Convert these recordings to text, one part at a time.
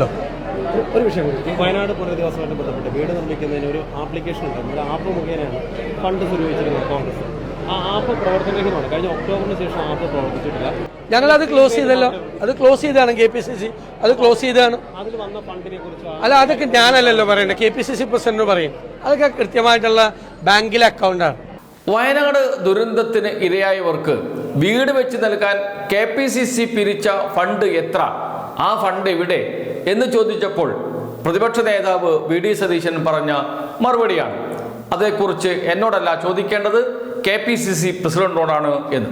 ഒരു വിഷയം കൂടി. ഈ വയനാട് പുനരധിവാസമായിട്ട് ബന്ധപ്പെട്ട് വീട് നിർമ്മിക്കുന്നതിന് ഒരു ആപ്ലിക്കേഷൻ ഉണ്ട് ഒരു ആപ്പ് മുഖേനയാണ് ഫണ്ട് സ്വരൂപിച്ചിരുന്നത് കോൺഗ്രസ്. ആ ആപ്പ് പ്രവർത്തനരഹിതമാണ്. കഴിഞ്ഞ ഒക്ടോബറിന് ശേഷം ആപ്പ് പ്രവർത്തിച്ചിട്ടില്ല. ഞങ്ങളത് ക്ലോസ് ചെയ്തല്ലോ. അത് ക്ലോസ് ചെയ്താണ് കെ പി സി സി അത് ക്ലോസ് ചെയ്താണ് അതിൽ വന്ന ഫണ്ടിനെ കുറിച്ച് അല്ല അതൊക്കെ ഞാനല്ലല്ലോ പറയുന്നത് K P C C president പറയും. അതൊക്കെ കൃത്യമായിട്ടുള്ള ബാങ്കിലെ അക്കൗണ്ടാണ് വയനാട് ദുരന്തത്തിന് ഇരയായവർക്ക് വീട് വെച്ച് നൽകാൻ കെ പി സി സി പിരിച്ച ഫണ്ട് എത്ര? ആ ഫണ്ട് എവിടെ? എന്ന് ചോദിച്ചപ്പോൾ പ്രതിപക്ഷ നേതാവ് വി ഡി സതീശൻ പറഞ്ഞ മറുപടിയാണ്. അതേക്കുറിച്ച് എന്നോടല്ല ചോദിക്കേണ്ടത് കെ പി സി സി പ്രസിഡന്റിനോടാണ് എന്ന്.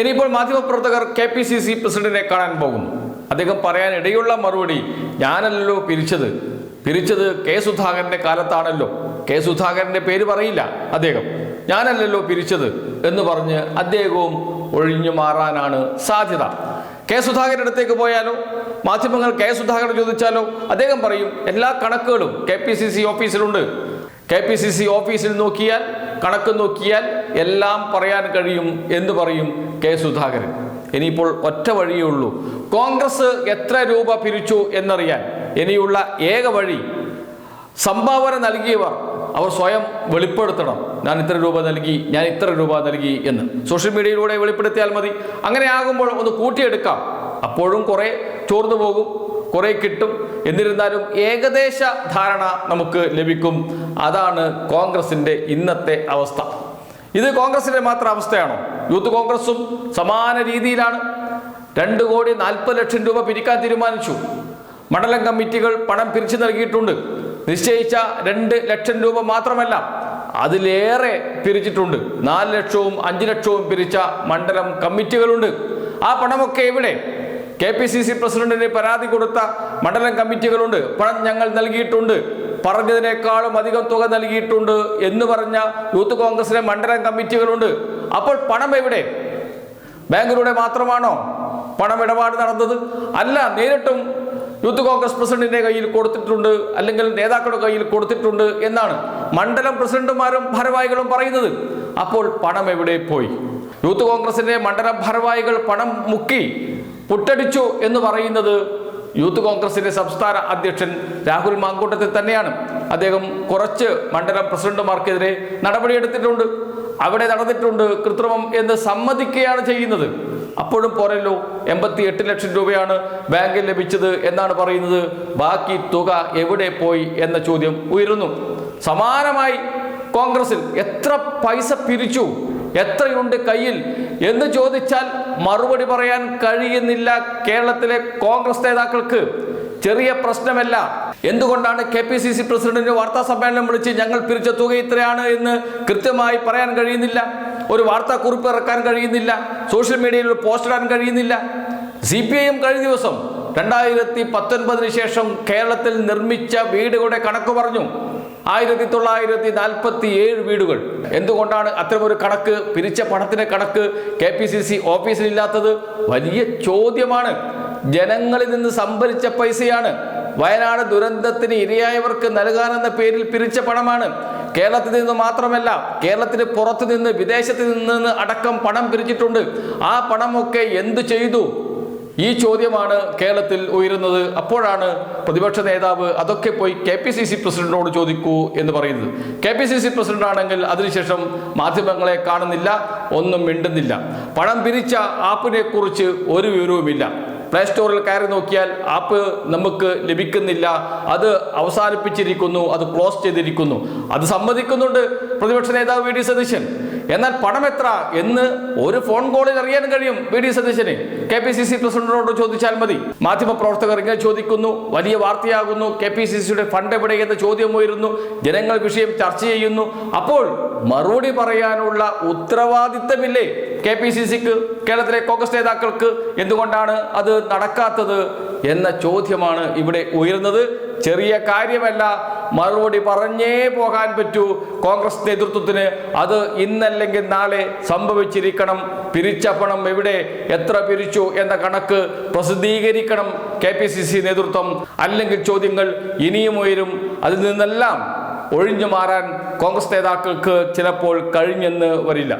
ഇനിയിപ്പോൾ മാധ്യമപ്രവർത്തകർ കെ പി സി സി പ്രസിഡന്റിനെ കാണാൻ പോകുന്നു. അദ്ദേഹം പറയാൻ ഇടയുള്ള മറുപടി ഞാനല്ലോ പിരിച്ചത്. പിരിച്ചത് കെ സുധാകരന്റെ കാലത്താണല്ലോ. കെ സുധാകരന്റെ പേര് പറയില്ല അദ്ദേഹം. ഞാനല്ലല്ലോ പിരിച്ചത് എന്ന് പറഞ്ഞ് അദ്ദേഹവും ഒഴിഞ്ഞു മാറാനാണ് സാധ്യത. കെ സുധാകരന്റെ അടുത്തേക്ക് പോയാലോ? മാധ്യമങ്ങൾ കെ സുധാകരൻ ചോദിച്ചാലോ? അദ്ദേഹം പറയും എല്ലാ കണക്കുകളും കെ പി സി സി ഓഫീസിലുണ്ട്. കെ പി സി സി ഓഫീസിൽ നോക്കിയാൽ കണക്ക് നോക്കിയാൽ എല്ലാം പറയാൻ കഴിയും എന്ന് പറയും കെ സുധാകരൻ. ഇനിയിപ്പോൾ ഒറ്റ വഴിയേ ഉള്ളൂ. കോൺഗ്രസ് എത്ര രൂപ പിരിച്ചു എന്നറിയാൻ. ഇനിയുള്ള ഏക വഴി സംഭാവന നൽകിയവർ അവർ സ്വയം വെളിപ്പെടുത്തണം. ഞാൻ ഇത്ര രൂപ നൽകി ഞാൻ ഇത്ര രൂപ നൽകി എന്ന്. സോഷ്യൽ മീഡിയയിലൂടെ വെളിപ്പെടുത്തിയാൽ മതി. അങ്ങനെ ആകുമ്പോൾ ഒന്ന് കൂട്ടിയെടുക്കാം. അപ്പോഴും കുറേ ചോർന്നു പോകും കുറേ കിട്ടും. എന്നിരുന്നാലും ഏകദേശ ധാരണ നമുക്ക് ലഭിക്കും. അതാണ് കോൺഗ്രസിന്റെ ഇന്നത്തെ അവസ്ഥ. ഇത് കോൺഗ്രസിന്റെ മാത്രം അവസ്ഥയാണോ? യൂത്ത് കോൺഗ്രസും സമാന രീതിയിലാണ്. രണ്ട് കോടി നാൽപ്പത് ലക്ഷം രൂപ പിരിക്കാൻ തീരുമാനിച്ചു. മണ്ഡലം കമ്മിറ്റികൾ പണം പിരിച്ചു നൽകിയിട്ടുണ്ട്. നിശ്ചയിച്ച രണ്ട് ലക്ഷം രൂപ മാത്രമല്ല അതിലേറെ പിരിച്ചിട്ടുണ്ട്. നാല് ലക്ഷവും അഞ്ച് ലക്ഷവും പിരിച്ച മണ്ഡലം കമ്മിറ്റികളുണ്ട്. ആ പണമൊക്കെ എവിടെ? കെ പി സി സി പ്രസിഡന്റിന് പരാതി കൊടുത്ത മണ്ഡലം കമ്മിറ്റികളുണ്ട്. പണം ഞങ്ങൾ നൽകിയിട്ടുണ്ട്. പറഞ്ഞതിനേക്കാളും അധികം തുക നൽകിയിട്ടുണ്ട് എന്ന് പറഞ്ഞ യൂത്ത് കോൺഗ്രസിലെ മണ്ഡലം കമ്മിറ്റികളുണ്ട്. അപ്പോൾ പണം എവിടെ? ബാങ്കിലൂടെ മാത്രമാണോ പണം ഇടപാട് നടന്നത്? അല്ല നേരിട്ടും യൂത്ത് കോൺഗ്രസ് പ്രസിഡന്റിന്റെ കയ്യിൽ കൊടുത്തിട്ടുണ്ട് അല്ലെങ്കിൽ നേതാക്കളുടെ കയ്യിൽ കൊടുത്തിട്ടുണ്ട് എന്നാണ് മണ്ഡലം പ്രസിഡന്റുമാരും ഭാരവാഹികളും പറയുന്നത്. അപ്പോൾ പണം എവിടെ പോയി? യൂത്ത് കോൺഗ്രസിന്റെ മണ്ഡലം ഭാരവാഹികൾ പണം മുക്കി പുട്ടടിച്ചു എന്ന് പറയുന്നത് യൂത്ത് കോൺഗ്രസിന്റെ സംസ്ഥാന അധ്യക്ഷൻ രാഹുൽ മാങ്കൂട്ടത്തിൽ തന്നെയാണ്. അദ്ദേഹം കുറച്ച് മണ്ഡലം പ്രസിഡന്റുമാർക്കെതിരെ നടപടിയെടുത്തിട്ടുണ്ട്. അവിടെ നടന്നിട്ടുണ്ട് കൃത്രിമം എന്ന് സമ്മതിക്കുകയാണ് ചെയ്യുന്നത്. അപ്പോഴും പോരല്ലോ എൺപത്തി എട്ട് ലക്ഷം രൂപയാണ് ബാങ്കിൽ ലഭിച്ചത് എന്നാണ് പറയുന്നത്. ബാക്കി തുക എവിടെ പോയി എന്ന ചോദ്യം ഉയരുന്നു. സമാനമായി കോൺഗ്രസിൽ എത്ര പൈസ പിരിച്ചു? എത്രയുണ്ട് കയ്യിൽ? എന്ന് ചോദിച്ചാൽ മറുപടി പറയാൻ കഴിയുന്നില്ല കേരളത്തിലെ കോൺഗ്രസ് നേതാക്കൾക്ക്. ചെറിയ പ്രശ്നമല്ല. എന്തുകൊണ്ടാണ് കെ പി സി സി പ്രസിഡന്റിന് വാർത്താ സമ്മേളനം വിളിച്ച് ഞങ്ങൾ പിരിച്ച തുക ഇത്രയാണ് എന്ന് കൃത്യമായി പറയാൻ കഴിയുന്നില്ല? ഒരു വാർത്താ കുറിപ്പ് ഇറക്കാൻ കഴിയുന്നില്ല. സോഷ്യൽ മീഡിയയിൽ ഒരു പോസ്റ്റ് ഇടാൻ കഴിയുന്നില്ല. സി പി ഐ എം കഴിഞ്ഞ ദിവസം രണ്ടായിരത്തി പത്തൊൻപതിന് ശേഷം കേരളത്തിൽ നിർമ്മിച്ച വീടുകളുടെ കണക്ക് പറഞ്ഞു. ആയിരത്തി തൊള്ളായിരത്തി നാൽപ്പത്തി ഏഴ് വീടുകൾ. എന്തുകൊണ്ടാണ് അത്തരമൊരു കണക്ക്? പിരിച്ച പണത്തിന്റെ കണക്ക് കെ പി സി സി ഓഫീസിലില്ലാത്തത്? വലിയ ചോദ്യമാണ്. ജനങ്ങളിൽ നിന്ന് സംഭരിച്ച പൈസയാണ്. വയനാട് ദുരന്തത്തിന് ഇരയായവർക്ക് നൽകാനെന്ന പേരിൽ പിരിച്ച പണമാണ്. കേരളത്തിൽ നിന്ന് മാത്രമല്ല കേരളത്തിന് പുറത്തു നിന്ന് വിദേശത്ത് നിന്ന് അടക്കം പണം പിരിച്ചിട്ടുണ്ട്. ആ പണമൊക്കെ എന്തു ചെയ്തു? ഈ ചോദ്യമാണ് കേരളത്തിൽ ഉയരുന്നത്. അപ്പോഴാണ് പ്രതിപക്ഷ നേതാവ് അതൊക്കെ പോയി കെ പി സി സി പ്രസിഡന്റിനോട് ചോദിക്കൂ എന്ന് പറയുന്നത്. K P C C president ആണെങ്കിൽ അതിനുശേഷം മാധ്യമങ്ങളെ കാണുന്നില്ല ഒന്നും മിണ്ടുന്നില്ല. പണം പിരിച്ച ആപ്പിനെ കുറിച്ച് ഒരു വിവരവുമില്ല. പ്ലേ സ്റ്റോറിൽ കയറി നോക്കിയാൽ ആപ്പ് നമുക്ക് ലഭിക്കുന്നില്ല. അത് അവസാനിപ്പിച്ചിരിക്കുന്നു അത് ക്ലോസ് ചെയ്തിരിക്കുന്നു. അത് സമ്മതിക്കുന്നുണ്ട് പ്രതിപക്ഷ നേതാവ് വി ഡി സതീശൻ. എന്നാൽ പണം എത്ര എന്ന് ഒരു ഫോൺ കോളിൽ അറിയാൻ കഴിയും വി ഡി സതീശന്. കെ പി സി സി പ്രസിഡന്റിനോട് ചോദിച്ചാൽ മതി. മാധ്യമ പ്രവർത്തകർ ഇങ്ങനെ ചോദിക്കുന്നു വലിയ വാർത്തയാകുന്നു കെ പി സി സിയുടെ ഫണ്ട് എവിടെ എന്ന ചോദ്യം ഉയരുന്നു ജനങ്ങൾ വിഷയം ചർച്ച ചെയ്യുന്നു. അപ്പോൾ മറുപടി പറയാനുള്ള ഉത്തരവാദിത്തമില്ലേ കെ പി സി സിക്ക് കേരളത്തിലെ കോൺഗ്രസ് നേതാക്കൾക്ക്? എന്തുകൊണ്ടാണ് അത് നടക്കാത്തത്? എന്ന ചോദ്യമാണ് ഇവിടെ ഉയരുന്നത്. ചെറിയ കാര്യമല്ല മറുപടി പറഞ്ഞേ പോകാൻ പറ്റൂ. കോൺഗ്രസ് നേതൃത്വത്തിന് അത് ഇന്നല്ലെങ്കിൽ നാളെ സംഭവിച്ചിരിക്കണം. പിരിച്ച പണം എവിടെ? എത്ര പിരിച്ചു എന്ന കണക്ക് പ്രസിദ്ധീകരിക്കണം കെ പി സി സി നേതൃത്വം. അല്ലെങ്കിൽ ചോദ്യങ്ങൾ ഇനിയും ഉയരും. അതിൽ നിന്നെല്ലാം ഒഴിഞ്ഞു മാറാൻ കോൺഗ്രസ് നേതാക്കൾക്ക് ചിലപ്പോൾ കഴിഞ്ഞെന്ന് വരില്ല.